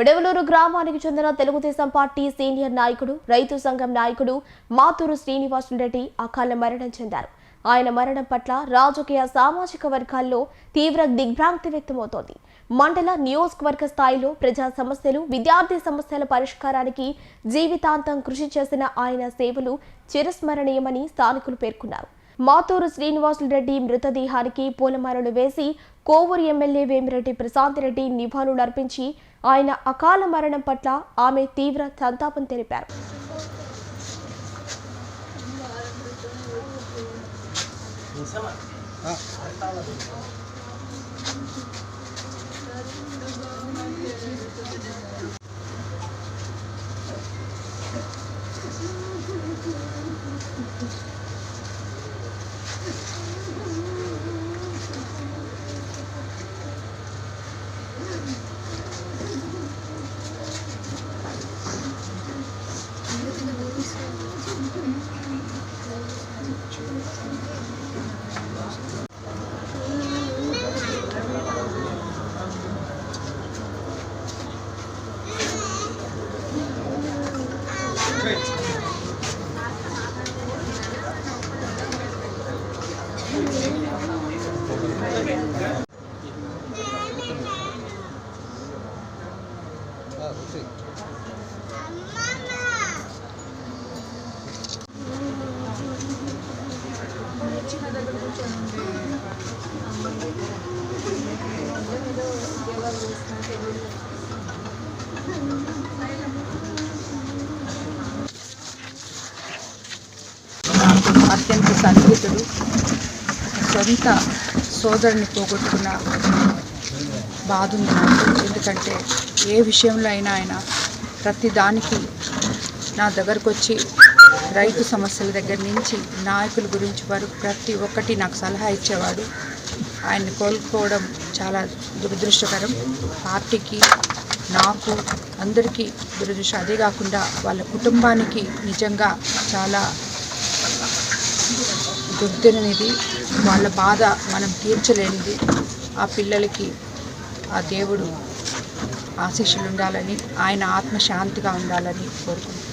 విడవలూరు గ్రామానికి చెందిన Telugu Desam party senior నాయకుడు రైతు సంఘం నాయకుడు మాతూరు శ్రీనివాసులరెడ్డి అకాల మరణం చెందారు. ఆయన మరణం పట్ల రాజకీయ సామాజిక వర్గాల్లో తీవ్ర దిగ్భ్రాంతి వ్యక్తమవుతోంది. మండల నియోజకవర్గ స్థాయిలో ప్రజా సమస్యలు విద్యార్థి సమస్యల పరిష్కారానికి జీవితాంతం కృషి చేసిన ఆయన సేవలు చిరస్మరణీయమని స్థానికులు పేర్కొన్నారు. మాతూరు శ్రీనివాసులరెడ్డి మృతదేహానికి పూలమాలలు వేసి కోవూరు ఎమ్మెల్యే వేమిరెడ్డి ప్రశాంత్ రెడ్డి నివాళులు అర్పించి ఆయన అకాల మరణం పట్ల ఆమె తీవ్ర సంతాపం తెలిపారు. చిన్న దగ్గర కూర్చొని అత్యంత సన్నిహితుడు సొంత సోదరుని పోగొట్టుకున్న బాధ ఉంది నాకు. ఎందుకంటే ఏ విషయంలో అయినా ఆయన ప్రతి దానికి నా దగ్గరకు వచ్చి రైతు సమస్యల దగ్గర నుంచి నాయకుల గురించి వరకు ప్రతి ఒక్కటి నాకు సలహా ఇచ్చేవాడు. ఆయన్ని కోల్పోవడం చాలా దురదృష్టకరం. పార్టీకి నాకు అందరికీ దురదృష్టం. అదే కాకుండా వాళ్ళ కుటుంబానికి నిజంగా చాలా గుర్తునిది వాళ్ళ బాధ మనం తీర్చలేనిది ఆ పిల్లలకి ఆ దేవుడు ఆశీస్సులు ఉండాలని ఆయన ఆత్మ శాంతిగా ఉండాలని కోరుకుంటున్నాను